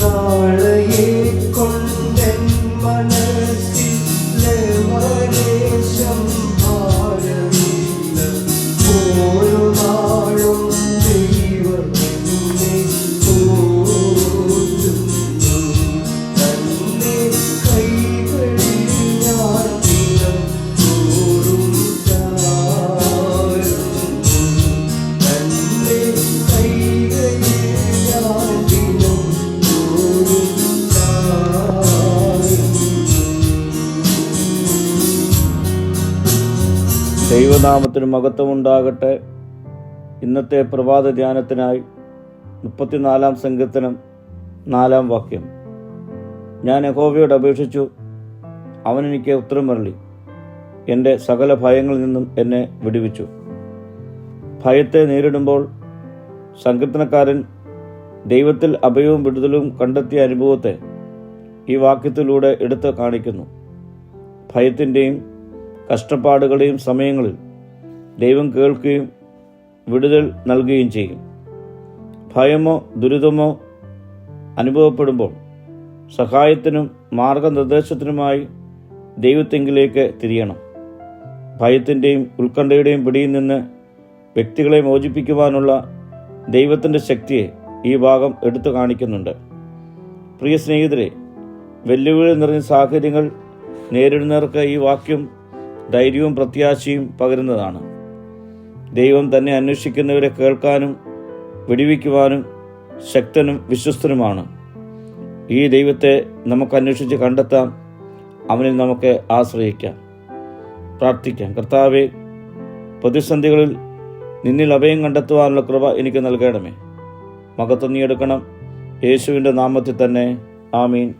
no. ദൈവനാമത്തിന് മഹത്വമുണ്ടാകട്ടെ. ഇന്നത്തെ പ്രഭാത ധ്യാനത്തിനായി മുപ്പത്തിനാലാം സംഘത്തിനും നാലാം വാക്യം. ഞാൻ യഹോവയോട് അപേക്ഷിച്ചു അവൻ എനിക്ക് ഉത്തരം മരളി എന്റെ സകല ഭയങ്ങളിൽ നിന്നും എന്നെ വിടുവിച്ചു. ഭയത്തെ നേരിടുമ്പോൾ സങ്കീർത്തനക്കാരൻ ദൈവത്തിൽ അഭയവും വിടുതലും കണ്ടെത്തിയ അനുഭവത്തെ ഈ വാക്യത്തിലൂടെ എടുത്ത് കാണിക്കുന്നു. ഭയത്തിന്റെയും കഷ്ടപ്പാടുകളുടെയും സമയങ്ങളിൽ ദൈവം കേൾക്കുകയും വിടുതൽ നൽകുകയും ചെയ്യും. ഭയമോ ദുരിതമോ അനുഭവപ്പെടുമ്പോൾ സഹായത്തിനും മാർഗനിർദ്ദേശത്തിനുമായി ദൈവത്തെങ്കിലേക്ക് തിരിയണം. ഭയത്തിന്റെയും ഉത്കണ്ഠയുടെയും പിടിയിൽ നിന്ന് വ്യക്തികളെ മോചിപ്പിക്കുവാനുള്ള ദൈവത്തിന്റെ ശക്തിയെ ഈ ഭാഗം എടുത്തു കാണിക്കുന്നുണ്ട്. പ്രിയ സ്നേഹിതരെ വെല്ലുവിളി നിറഞ്ഞ സാഹചര്യങ്ങൾ നേരിടുന്നവർക്ക് ഈ വാക്യം ധൈര്യവും പ്രത്യാശയും പകരുന്നതാണ്. ദൈവം തന്നെ അന്വേഷിക്കുന്നവരെ കേൾക്കാനും വിടിവിക്കുവാനും ശക്തനും വിശ്വസ്തനുമാണ്. ഈ ദൈവത്തെ നമുക്ക് അന്വേഷിച്ച് കണ്ടെത്താം. അവനിൽ നമുക്ക് ആശ്രയിക്കാം. പ്രാർത്ഥിക്കാം. കർത്താവെ പ്രതിസന്ധികളിൽ നിന്നിൽ അഭയം കണ്ടെത്തുവാനുള്ള കൃപ എനിക്ക് നൽകണമേ. മകത്വം നീ എടുക്കണം. യേശുവിന്റെ നാമത്തിൽ തന്നെ. ആമീൻ.